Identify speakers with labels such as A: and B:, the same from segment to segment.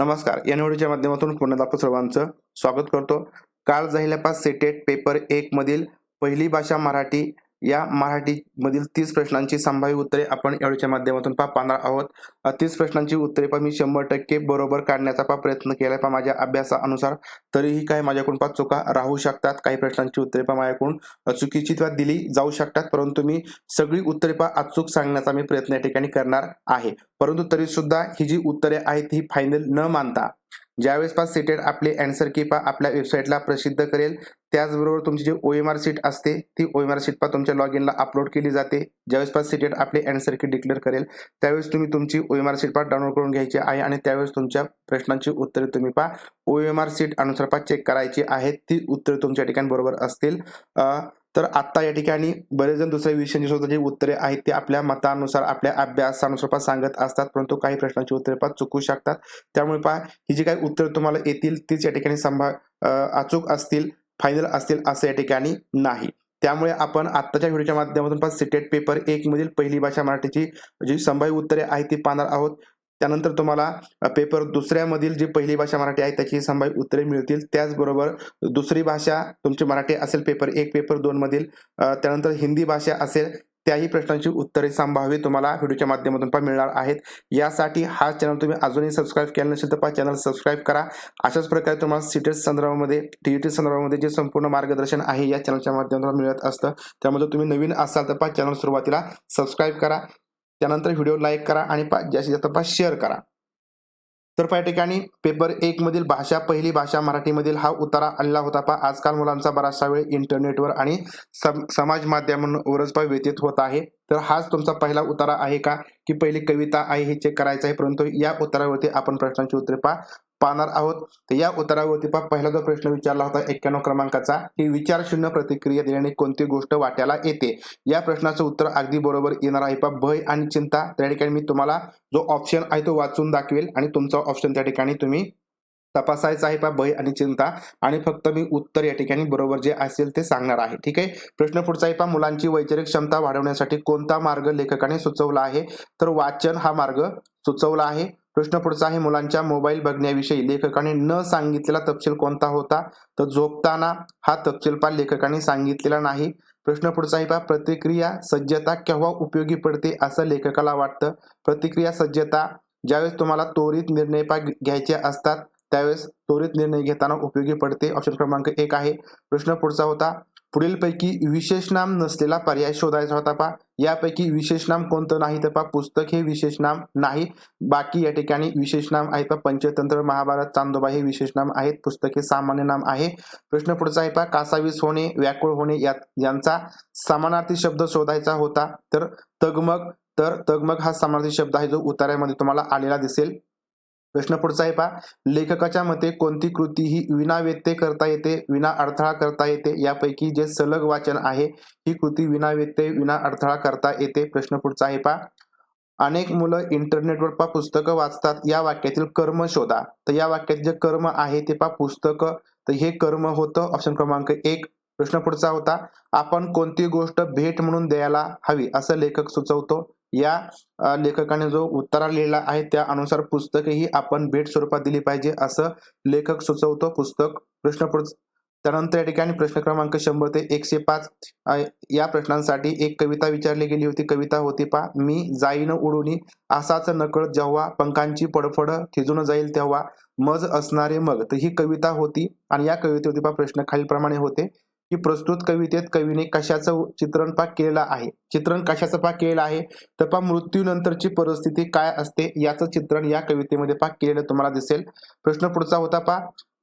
A: नमस्कार या निवडीच्या माध्यमातून पुन्हा आपण सर्वांचं स्वागत करतो. काल झालेल्या पास सेटेट पेपर एक मधील पहिली भाषा मराठी या मराठी मधील तीस प्रश्नांची संभाव्य उत्तरे आपण यावेळीच्या माध्यमातून पा पाहणार आहोत. तीस प्रश्नांची उत्तरे पण मी शंभर टक्के बरोबर काढण्याचा पा प्रयत्न केलाय पा माझ्या अभ्यासानुसार. तरीही काही माझ्याकडून पा चुका राहू शकतात. काही प्रश्नांची उत्तरे पा माझ्याकडून. चुकीची किंवा दिली जाऊ शकतात. परंतु मी सगळी उत्तरे पा अचूक सांगण्याचा मी प्रयत्न या ठिकाणी करणार आहे. परंतु तरी सुद्धा ही जी उत्तरे आहेत ही फायनल न मानता ज्यावेळेस पा सीटेड आपली अँसर की पा आपल्या वेबसाईटला प्रसिद्ध करेल. त्याचबरोबर तुमची जी ओ एम आर सीट असते ती ओ एम आर सीट पा तुमच्या लॉग इनला अपलोड केली जाते. ज्यावेळेस पा सीटेड आपली अँसर की डिक्लेअर करेल त्यावेळेस तुम्ही तुमची ओ एम आर सीट पा डाउनलोड करून घ्यायची आहे आणि त्यावेळेस तुमच्या प्रश्नांची उत्तरे तुम्ही पा ओ एम आर सीट अनुसार पा चेक करायची आहेत ती उत्तरे तुमच्या ठिकाणी बरोबर असतील. तर आता या ठिकाणी बरेच जण दुसऱ्या विषयांची सुद्धा जी उत्तरे आहेत ते आपल्या मतानुसार आपल्या अभ्यासानुसार पण सांगत असतात परंतु काही प्रश्नांची उत्तरे पण चुकू शकतात. त्यामुळे पहा ही जी काही उत्तरे तुम्हाला येतील तीच या ठिकाणी संभा अचूक असतील फायनल असतील असं या ठिकाणी नाही. त्यामुळे आपण आत्ताच्या व्हिडिओच्या माध्यमातून पण सिटेट पेपर एक मधील पहिली भाषा मराठीची जी संभाव्य उत्तरे आहेत ती पाहणार आहोत. त्यानंतर तुम्हाला पेपर दुसऱ्यामधील जी पहिली भाषा मराठी आहे त्याची संभाव्य उत्तरे मिळतील. त्याचबरोबर दुसरी भाषा तुमची मराठी असेल पेपर एक पेपर दोन मधील त्यानंतर हिंदी भाषा असेल त्याही प्रश्नांची उत्तरे संभाव्य तुम्हाला व्हिडिओच्या माध्यमातून पण मिळणार आहेत. यासाठी हा चॅनल तुम्ही अजूनही सबस्क्राईब केला नसेल तर पहा चॅनल सबस्क्राईब करा. अशाच प्रकारे तुम्हाला सीटेट संदर्भामध्ये टीईटी संदर्भामध्ये जे संपूर्ण मार्गदर्शन आहे या चॅनलच्या माध्यमातून मिळत असतं. त्यामध्ये तुम्ही नवीन असाल तर पहा चॅनल सुरुवातीला सबस्क्राईब करा. त्यानंतर व्हिडिओ लाईक करा आणि पा जास्तीत जास्त पा शेअर करा. तर पहा ठिकाणी पेपर एक मधील भाषा पहिली भाषा मराठीमधील हा उतारा आणला होता. पा आजकाल मुलांचा बराचसा वेळ इंटरनेटवर आणि सम- समाज माध्यमांवरच पा व्यतीत होत आहे. तर हाच तुमचा पहिला उतारा आहे का? की पहिली कविता आहे हे चेक करायचं आहे परंतु या उत्तरावरती आपण प्रश्नांची उत्तरे पा पाहणार आहोत. तर या उत्तरावरती पा पहिला जो प्रश्न विचारला होता एक्क्याण्णव क्रमांकाचा की विचार शून्य प्रतिक्रिया दिल्याने कोणती गोष्ट वाट्याला येते? या प्रश्नाचं उत्तर अगदी बरोबर येणार आहे पा भय आणि चिंता त्या ठिकाणी मी तुम्हाला जो ऑप्शन आहे तो वाचून दाखवेल आणि तुमचा ऑप्शन त्या ठिकाणी तुम्ही तपासायचा आहे पा भय आणि चिंता. आणि फक्त मी उत्तर या ठिकाणी बरोबर जे असेल ते सांगणार आहे. ठीक आहे? प्रश्न पुढचा आहे पा मुलांची वैचारिक क्षमता वाढवण्यासाठी कोणता मार्ग लेखकाने सुचवला आहे? तर वाचन हा मार्ग सुचवला आहे. प्रश्न पुढचा आहे मुलांच्या मोबाईल बघण्याविषयी. लेखकाने न सांगितलेला तपशील कोणता होता? तर झोपताना हा तपशील पा लेखकाने सांगितलेला नाही. प्रश्न पुढचा आहे पा प्रतिक्रिया सज्जता केव्हा उपयोगी पडते असं लेखकाला वाटतं? प्रतिक्रिया सज्जता ज्यावेळेस तुम्हाला त्वरित निर्णय पा घ्यायचे असतात त्यावेळेस त्वरित निर्णय घेताना उपयोगी पडते. ऑप्शन क्रमांक एक आहे. प्रश्न पुढचा होता पुढीलपैकी विशेषनाम नसलेला पर्याय शोधायचा होता पा यापैकी विशेषनाम कोणतं नाही तर पा पुस्तक हे विशेषनाम नाही. बाकी या ठिकाणी विशेषनाम आहे पा पंचतंत्र महाभारत चांदोबा हे विशेषनाम आहेत. पुस्तक हे सामान्य नाम आहे. प्रश्न पुढचा आहे पा कासावीस होणे व्याकुळ होणे या यांचा समानार्थी शब्द शोधायचा होता. तर तगमग तर तगमग हा समानार्थी शब्द आहे जो उतार्यामध्ये तुम्हाला आलेला दिसेल. प्रश्न पुढचा आहे पहा. लेखकाच्या मते कोणती कृती ही विना व्यत्यय करता येते विना अडथळा करता येते? यापैकी जे सलग वाचन आहे ही कृती विना व्यत्यय विना अडथळा करता येते. प्रश्न पुढचा आहे पहा. अनेक मुलं इंटरनेटवर पा पुस्तकं वाचतात. या वाक्यातील कर्म शोधा. तर या वाक्यात जे कर्म आहे ते पा पुस्तकं. तर हे कर्म होतं. ऑप्शन क्रमांक एक. प्रश्न पुढचा होता. आपण कोणती गोष्ट भेट म्हणून द्यायला हवी? असं लेखक सुचवतो. या लेखकाने जो उत्तरा लिहिला आहे त्या अनुसार पुस्तकही आपण भेट स्वरूपात दिली पाहिजे असं लेखक सुचवतो. पुस्तक प्रश्न त्यानंतर या ठिकाणी प्रश्न क्रमांक शंभर ते एकशे पाच या प्रश्नांसाठी एक कविता विचारली गेली होती. कविता होती पा मी जाईन उडूनी असाच नकळ जेव्हा पंखांची पडफड थिजून जाईल तेव्हा मज असणारे मग. तर ही कविता होती आणि या कवितेवरती पा प्रश्न खालीलप्रमाणे होते. की प्रस्तुत कवितेत कवीने कशाचं चित्रण पाक केलेलं आहे? चित्रण कशाचं पाक केलेलं आहे? तर पा मृत्यूनंतरची परिस्थिती काय असते याचं चित्रण या कवितेमध्ये पाक केलेलं तुम्हाला दिसेल. प्रश्न पुढचा होता पा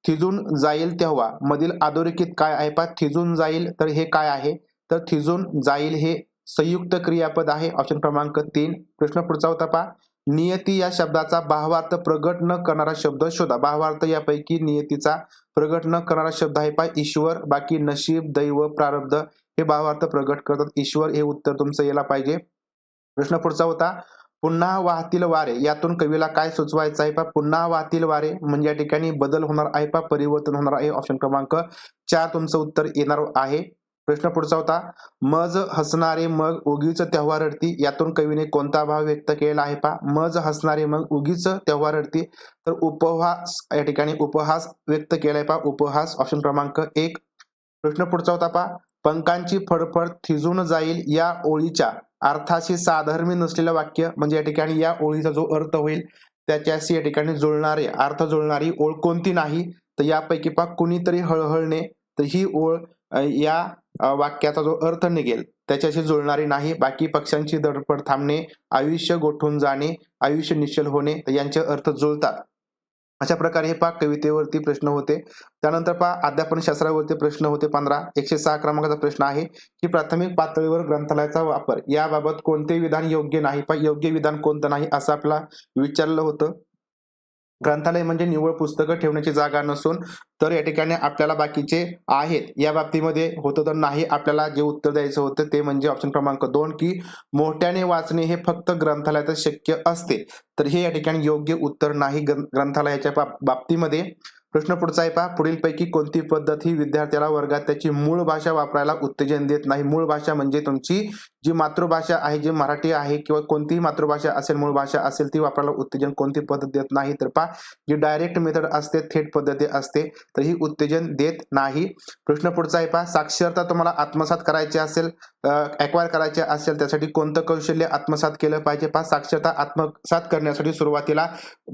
A: थिजून जाईल तेव्हा. मधील अधोरेखित काय आहे? पा थिजून जाईल तर हे काय आहे? तर थिजून जाईल हे संयुक्त क्रियापद आहे. ऑप्शन क्रमांक तीन. प्रश्न पुढचा होता पा नियती या शब्दाचा भावार्थ प्रगट न करणारा शब्द शोधा. भावार्थ यापैकी नियतीचा प्रगट न करणारा शब्द आहे. पाय ईश्वर बाकी नशीब दैव प्रारब्ध हे भावार्थ प्रगट करतात. ईश्वर हे उत्तर तुमचं यायला पाहिजे. प्रश्न पुढचा होता पुन्हा वाहतील वारे. यातून कवीला काय सुचवायचं आहे? पा पुन्हा वाहतील वारे म्हणजे या ठिकाणी बदल होणार आहे. पा परिवर्तन होणार आहे. ऑप्शन क्रमांक चार तुमचं उत्तर येणार आहे. प्रश्न पुढचा होता मज हसणारे मग उगीच तेव्हारडती यातून कवीने कोणता भाव व्यक्त केलेला आहे पा मज हसणारे मग उगीच तेव्हारडती तर उपहास या ठिकाणी उपहास व्यक्त केलाय पा उपहास ऑप्शन क्रमांक एक. प्रश्न पुढचा होता पा पंखांची फडफड थिजून जाईल या ओळीच्या अर्थाशी साधर्मी नसलेलं वाक्य म्हणजे या ठिकाणी या ओळीचा जो अर्थ होईल त्याच्याशी या ठिकाणी जुळणारे अर्थ जुळणारी ओळ कोणती नाही? तर यापैकी पा कुणीतरी हळहळणे तर ही ओळ या वाक्याचा जो अर्थ निघेल त्याच्याशी जुळणारी नाही. बाकी पक्षांची धडपड थांबणे आयुष्य गोठून जाणे आयुष्य निश्चल होणे यांचे अर्थ जुळतात. अशा प्रकारे हे पा कवितेवरती प्रश्न होते. त्यानंतर पा अध्यापन शास्त्रावरती प्रश्न होते पंधरा. एकशे सहा क्रमांकाचा प्रश्न आहे की प्राथमिक पातळीवर ग्रंथालयाचा वापर याबाबत कोणते विधान योग्य नाही? पा योग्य विधान कोणतं नाही? असं आपला विचारलं होतं. ग्रंथालय म्हणजे निव्वळ पुस्तकं ठेवण्याची जागा नसून तर या ठिकाणी आपल्याला बाकीचे आहेत. या बाबतीमध्ये होतं तर नाही. आपल्याला जे उत्तर द्यायचं होतं ते म्हणजे ऑप्शन क्रमांक दोन की मोठ्याने वाचणे हे फक्त ग्रंथालयातच शक्य असते. तर हे या ठिकाणी योग्य उत्तर नाही. ग्रं- ग्रंथालयाच्या बाब- बाबतीमध्ये प्रश्न पुढचा आहे पहा. पुढीलपैकी कोणती पद्धत ही विद्यार्थ्याला वर्गात त्याची मूळ भाषा वापरायला उत्तेजन देत नाही? मूळ भाषा म्हणजे तुमची जी मातृभाषा आहे जी मराठी आहे किंवा कोणतीही मातृभाषा असेल मूळ भाषा असेल ती वापरायला उत्तेजन कोणती पद्धत देत नाही? तर पहा जी डायरेक्ट मेथड असते थेट पद्धती असते तर ही उत्तेजन देत नाही. प्रश्न पुढचा आहे पहा. साक्षरता तुम्हाला आत्मसात करायची असेल अक्वायर करायचे असेल त्यासाठी कोणतं कौशल्य आत्मसात केलं पाहिजे? पहा साक्षरता आत्मसात करण्यासाठी सुरुवातीला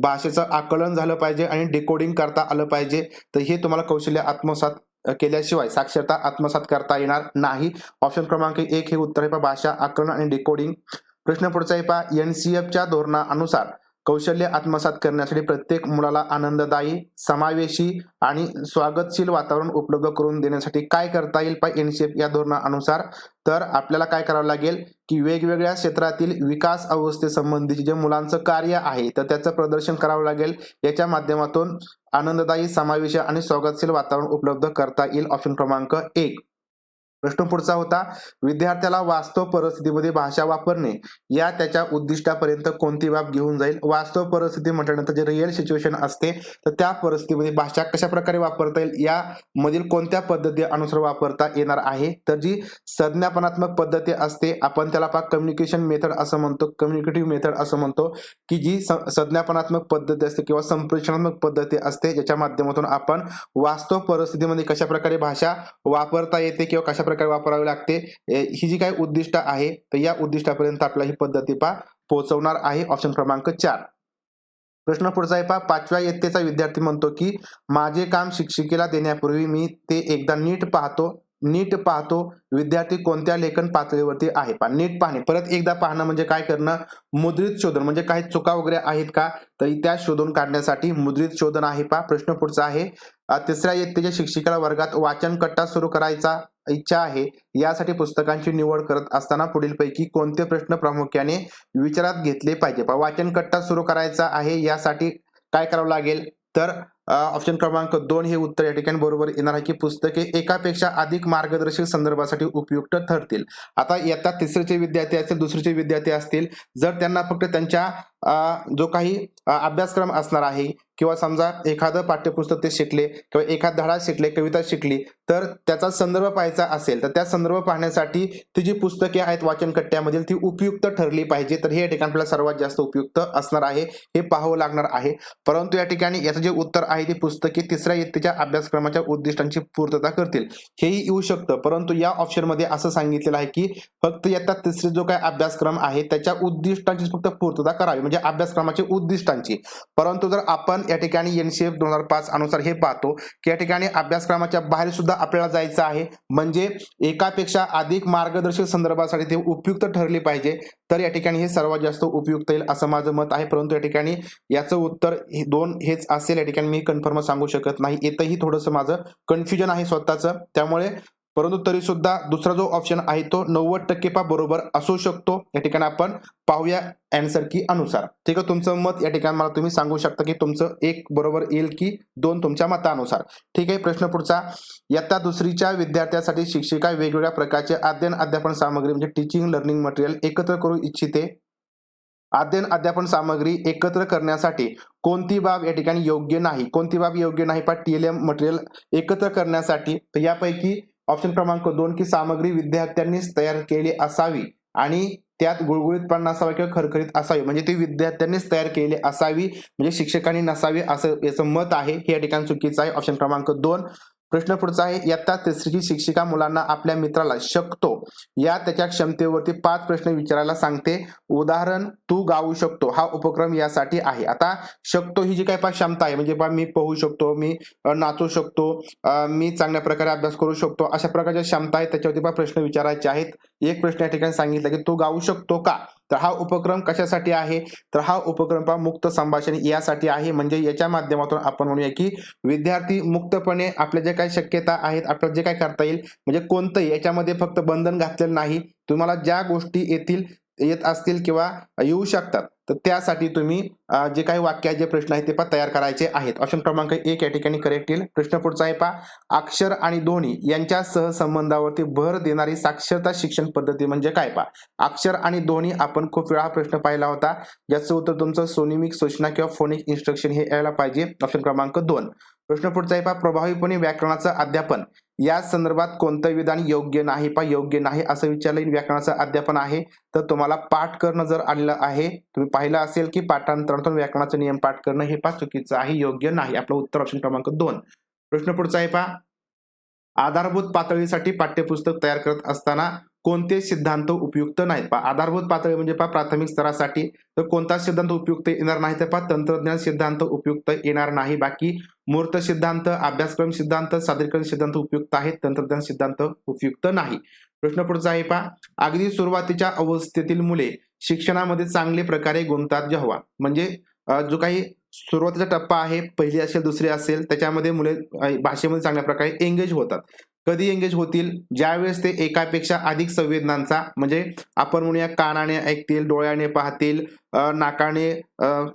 A: भाषेचं आकलन झालं पाहिजे आणि डिकोडिंग करता आलं पाहिजे. तर हे तुम्हाला कौशल्य आत्मसात केल्याशिवाय साक्षरता आत्मसात करता येणार नाही. ऑप्शन क्रमांक एक हे उत्तर आहे पहा. भाषा आकलन आणि डिकोडिंग प्रश्न पुढचा आहे पहा. एनसीएफच्या धोरणानुसार कौशल्य आत्मसात करण्यासाठी प्रत्येक मुलाला आनंददायी समावेशी आणि स्वागतशील वातावरण उपलब्ध करून देण्यासाठी काय करता येईल पा एनसीएफ या धोरणानुसार. तर आपल्याला काय करावं लागेल की वेगवेगळ्या क्षेत्रातील विकास अवस्थेसंबंधीचे जे मुलांचं कार्य आहे तर त्याचं प्रदर्शन करावं लागेल. याच्या माध्यमातून आनंददायी समावेश आणि स्वागतशील वातावरण उपलब्ध करता येईल ऑप्शन क्रमांक एक. प्रश्न पुढचा होता विद्यार्थ्याला वास्तव परिस्थितीमध्ये भाषा वापरणे या त्याच्या उद्दिष्टापर्यंत कोणती बाब घेऊन जाईल? वास्तव परिस्थिती म्हटल्यानंतर जे रिअल सिच्युएशन असते तर त्या परिस्थितीमध्ये भाषा कशा प्रकारे वापरता येईल? या मधील कोणत्या पद्धती अनुसार वापरता येणार आहे? तर जी संज्ञापनात्मक पद्धती असते आपण त्याला पा कम्युनिकेशन मेथड असं म्हणतो कम्युनिकेटिव्ह मेथड असं म्हणतो की जी संज्ञापनात्मक पद्धती असते किंवा संप्रेषणात्मक पद्धती असते ज्याच्या माध्यमातून आपण वास्तव परिस्थितीमध्ये कशा प्रकारे भाषा वापरता येते किंवा कशा प्रकारे वापरावी लागते. ही जी काही उद्दिष्ट आहे तर या उद्दिष्टापर्यंत आपला ही पद्धती पा पोहोचवणार आहे ऑप्शन क्रमांक चार. प्रश्न पुढचा आहे पा पाचव्या इयत्तेचा विद्यार्थी म्हणतो की माझे काम शिक्षिकेला देण्यापूर्वी मी ते एकदा नीट पाहतो. नीट पाहतो विद्यार्थी कोणत्या लेखन पातळीवरती आहे. पा नीट पाहणे. परत एकदा पाहणं म्हणजे काय करणं? मुद्रित शोधन. म्हणजे काही चुका वगैरे आहेत का? तर त्या शोधून काढण्यासाठी मुद्रित शोधन आहे पा प्रश्न पुढचा आहे तिसऱ्या इयत्तेच्या शिक्षिकेला वर्गात वाचन कट्टा सुरू करायचा. इच्छा आहे. यासाठी पुस्तकांची निवड करत असताना पुढीलपैकी कोणते प्रश्न प्रामुख्याने विचारात घेतले पाहिजे? वाचन कट्टा सुरू करायचा आहे यासाठी काय करावं लागेल? तर ऑप्शन क्रमांक दोन हे उत्तर या ठिकाणी बरोबर येणार आहे की पुस्तके एकापेक्षा अधिक मार्गदर्शक संदर्भासाठी उपयुक्त ठरतील. आता इयत्ता तिसरीचे विद्यार्थी असतील दुसरीचे विद्यार्थी असतील जर त्यांना फक्त त्यांच्या जो काही अभ्यासक्रम असणार आहे किंवा समजा एखादं पाठ्यपुस्तक ते शिकले किंवा एखाद धडा शिकले कविता शिकली तर त्याचा संदर्भ पाहायचा असेल तर त्या संदर्भ पाहण्यासाठी ती जी पुस्तके आहेत वाचन कट्ट्यामधील ती उपयुक्त ठरली पाहिजे. तर हे या ठिकाणी आपल्याला सर्वात जास्त उपयुक्त असणार आहे हे पाहावं लागणार आहे. परंतु या ठिकाणी याचं जे उत्तर आहे ती पुस्तके तिसऱ्या इयत्तेच्या अभ्यासक्रमाच्या उद्दिष्टांची पूर्तता करतील. हेही येऊ शकतं. परंतु या ऑप्शनमध्ये असं सांगितलेलं आहे की फक्त इयत्ता तिसरी जो काही अभ्यासक्रम आहे त्याच्या उद्दिष्टांची फक्त पूर्तता करावी. म्हणजे म्हणजे अभ्यासक्रमाची उद्दिष्टांची. परंतु जर आपण या ठिकाणी एनसीएफ दोन हजार पाच अनुसार हे पाहतो की या ठिकाणी अभ्यासक्रमाच्या बाहेर सुद्धा आपल्याला जायचं आहे म्हणजे एकापेक्षा अधिक मार्गदर्शक संदर्भासाठी ते उपयुक्त ठरले पाहिजे तर या ठिकाणी हे सर्वात जास्त उपयुक्त येईल असं माझं मत आहे. परंतु या ठिकाणी याचं उत्तर हे दोन हेच असेल या ठिकाणी मी कन्फर्म सांगू शकत नाही. येतही थोडंसं माझं कन्फ्युजन आहे स्वतःचं. त्यामुळे परंतु तरी सुद्धा दुसरा जो ऑप्शन आहे तो नव्वद टक्के पा बरोबर असू शकतो. या ठिकाणी आपण पाहूया अँसर की अनुसार. ठीक आहे? तुमचं मत या ठिकाणी मला तुम्ही सांगू शकता की तुमचं एक बरोबर येईल की दोन तुमच्या मतानुसार. ठीक आहे? प्रश्न पुढचा. इयत्ता दुसरीच्या विद्यार्थ्यासाठी शिक्षिका वेगवेगळ्या प्रकारचे अध्ययन अध्यापन सामग्री म्हणजे टीचिंग लर्निंग मटेरियल एकत्र करू इच्छिते. अध्ययन अध्यापन सामग्री एकत्र करण्यासाठी कोणती बाब या ठिकाणी योग्य नाही? कोणती बाब योग्य नाही पण टीएलएम मटेरियल एकत्र करण्यासाठी. तर यापैकी ऑप्शन क्रमांक दोन की सामग्री विद्यार्थ्यांनीच तयार केली असावी आणि त्यात गुळगुळीतपणा असावा किंवा खरखरीत असावी. म्हणजे ती विद्यार्थ्यांनीच तयार केली असावी म्हणजे शिक्षकांनी नसावी असं याचं मत आहे. हे या ठिकाणी चुकीचं आहे. ऑप्शन क्रमांक दोन. प्रश्न पुढचा आहे इयत्ता तिसरीची शिक्षिका मुलांना आपल्या मित्राला शकतो. या त्याच्या क्षमतेवरती पाच प्रश्न विचारायला सांगते. उदाहरण तू गाऊ शकतो. हा उपक्रम यासाठी आहे. आता शकतो ही जी काही पा क्षमता आहे म्हणजे पा मी पोहू शकतो मी नाचू शकतो मी चांगल्या प्रकारे अभ्यास करू शकतो अशा प्रकारच्या क्षमता आहेत. त्याच्यावरती पा प्रश्न विचारायचे आहेत. एक प्रश्न या ठिकाणी सांगितला की तू गाऊ शकतो का? तर हा उपक्रम कशासाठी आहे? तर हा उपक्रम पहा मुक्त संभाषण यासाठी आहे. म्हणजे याच्या माध्यमातून आपण म्हणूया की विद्यार्थी मुक्तपणे आपल्या जे काही शक्यता आहेत आपल्याला जे काय करता येईल म्हणजे कोणतंही याच्यामध्ये फक्त बंधन घातलेलं नाही. तुम्हाला ज्या गोष्टी येतील येत असतील किंवा येऊ शकतात तर त्यासाठी तुम्ही जे काही वाक्य जे प्रश्न आहेत ते पहा तयार करायचे आहेत. ऑप्शन क्रमांक एक या ठिकाणी करेक्ट येईल. प्रश्न पुढचा आहे पहा. अक्षर आणि ध्वनी यांच्या सहसंबंधावरती भर देणारी साक्षरता शिक्षण पद्धती म्हणजे काय पहा? अक्षर आणि ध्वनी आपण खूप वेळा हा प्रश्न पाहिला होता. ज्याचं उत्तर तुमचं सोनिमिक सूचना किंवा फोनिक इन्स्ट्रक्शन हे यायला पाहिजे. ऑप्शन क्रमांक दोन. प्रश्न पुढचा आहे पहा. प्रभावीपणे व्याकरणाचं अध्यापन. या संदर्भात कोणतं विधान योग्य नाही पा योग्य नाही असं विचारलं. व्याकरणाचं अध्यापन आहे. तर तुम्हाला पाठ करणं जर आलेलं आहे तुम्ही पाहिलं असेल की पाठांतरातून व्याकरणाचं नियम पाठ करणं हे पा चुकीचं आहे. योग्य नाही. आपलं उत्तर ऑप्शन क्रमांक दोन. प्रश्न पुढचा आहे पा आधारभूत पातळीसाठी पाठ्यपुस्तक तयार करत असताना कोणते सिद्धांत उपयुक्त नाहीत? पा आधारभूत पातळी म्हणजे पा प्राथमिक स्तरासाठी. तर कोणता सिद्धांत उपयुक्त येणार नाही? तर पा तंत्रज्ञान सिद्धांत उपयुक्त येणार नाही. बाकी मूर्त सिद्धांत अभ्यासक्रम सिद्धांत सादरीकरण सिद्धांत उपयुक्त आहेत तंत्रज्ञान सिद्धांत उपयुक्त नाही. प्रश्न पुढचा आहे पा अगदी सुरुवातीच्या अवस्थेतील मुले शिक्षणामध्ये चांगले प्रकारे गुंतात जेव्हा. म्हणजे जो काही सुरुवातीचा टप्पा आहे पहिली असेल दुसरी असेल त्याच्यामध्ये मुले भाषेमध्ये चांगल्या प्रकारे एंगेज होतात. कधी एंगेज होतील? ज्यावेळेस ते एकापेक्षा अधिक संवेदनांचा म्हणजे आपण म्हणूया कानाने ऐकतील डोळ्याने पाहतील नाकाने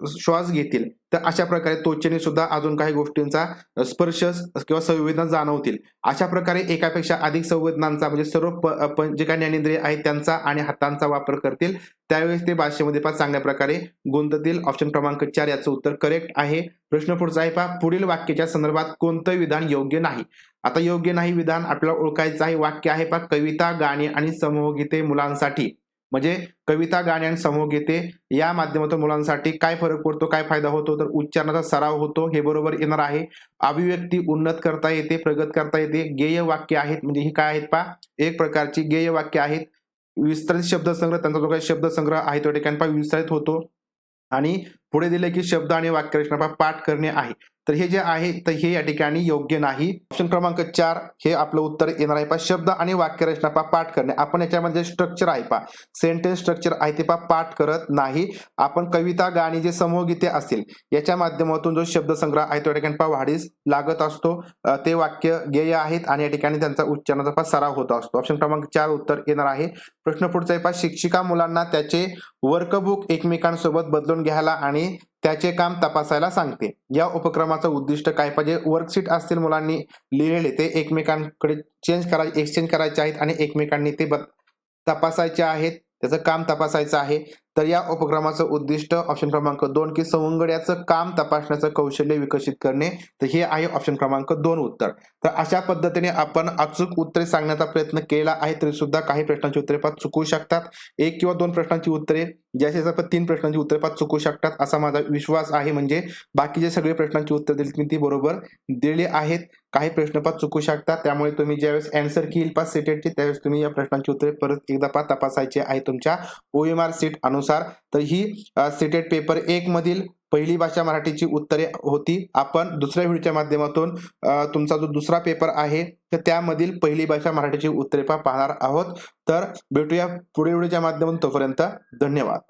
A: श्वास घेतील. तर अशा प्रकारे त्वचेने सुद्धा अजून काही गोष्टींचा स्पर्श किंवा संवेदना जाणवतील. अशा प्रकारे एकापेक्षा अधिक संवेदनांचा म्हणजे सर्व प- जे काही ज्ञानेंद्रिय आहेत त्यांचा आणि हातांचा वापर करतील. त्यावेळेस ते भाषेमध्ये पण चांगल्या प्रकारे गुंततील. ऑप्शन क्रमांक चार याचं उत्तर करेक्ट आहे. प्रश्न पुढचा आहे पहा. पुढील वाक्याच्या संदर्भात कोणतं विधान योग्य नाही? आता योग्य नाही विधान आपल्याला ओळखायचं आहे. वाक्य आहे पहा. कविता गाणी आणि समूहगीते मुलांसाठी. म्हणजे कविता गाणी आणि समूहगीते या माध्यमातून मुलांसाठी काय फरक पडतो काय फायदा होतो? तर उच्चारणाचा सराव होतो हे बरोबर येणार आहे. अभिव्यक्ती उन्नत करता येते प्रगत करता येते. गेय वाक्य आहेत म्हणजे ही काय आहेत पहा? एक प्रकारची गेय वाक्य आहेत. विस्तरित शब्दसंग्रह त्यांचा जो काही शब्दसंग्रह आहे तो ठिकाणी पा विस्तारित होतो. आणि पुढे दिले की शब्द आणि वाक्यरचना पाठ करणे आहे. तर हे जे आहे तर हे या ठिकाणी योग्य नाही. ऑप्शन क्रमांक चार हे आपलं उत्तर येणार आहे पा शब्द आणि वाक्यरचना पा पाठ करणे. आपण याच्यामध्ये स्ट्रक्चर आहे पा सेंटेन्स स्ट्रक्चर आहे ते पा पाठ करत नाही. आपण कविता गाणी जे समूहगीते असतील याच्या माध्यमातून जो शब्दसंग्रह आहे तो या ठिकाणी पा वाढीस लागत असतो. ते वाक्य गेय आहेत आणि या ठिकाणी त्यांचा उच्चारणाचा पा सराव होत असतो. ऑप्शन क्रमांक चार उत्तर येणार आहे. प्रश्न पुढचा आहे पहा. शिक्षिका मुलांना त्याचे वर्कबुक एकमेकांसोबत बदलून घ्यायला आणि त्याचे काम तपासायला सांगते. या उपक्रमाचं उद्दिष्ट काय? पाहिजे वर्कशीट असतील मुलांनी लिहिलेले ते एकमेकांकडे चेंज करायचे एक्सचेंज करायचे आहेत आणि एकमेकांनी ते तपासायचे आहेत. त्याचं काम तपासायचं आहे. तर या उपक्रमाचं उद्दिष्ट ऑप्शन क्रमांक दोन की सवंगड्याचं काम तपासण्याचं कौशल्य विकसित करणे तर हे आहे ऑप्शन क्रमांक दोन उत्तर. तर अशा पद्धतीने आपण अचूक उत्तरे सांगण्याचा प्रयत्न केला आहे तरी सुद्धा काही प्रश्नांची उत्तरे पाच चुकू शकतात. एक किंवा दोन प्रश्नांची उत्तरे ज्याचे आपण तीन प्रश्नांची उत्तरे पाच चुकू शकतात असा माझा विश्वास आहे. म्हणजे बाकीचे सगळे प्रश्नांची उत्तर दिली मी ती बरोबर दिली आहेत. काही प्रश्न पाच चुकू शकतात. त्यामुळे तुम्ही ज्यावेळेस अँसर की पाच सेटेडची त्यावेळेस तुम्ही या प्रश्नांची उत्तरे परत एकदा पाच तपासायची आहे तुमच्या ओ एम आर सीट अनुसार. तर ही सेटेड पेपर एक मधील पहिली भाषा मराठीची उत्तरे होती. आपण दुसऱ्या व्हिडिओच्या माध्यमातून तुमचा जो दुसरा पेपर आहे तर त्यामधील पहिली भाषा मराठीची उत्तरे पाहणार आहोत. तर भेटूया पुढे व्हिडिओच्या माध्यमातून. तोपर्यंत धन्यवाद.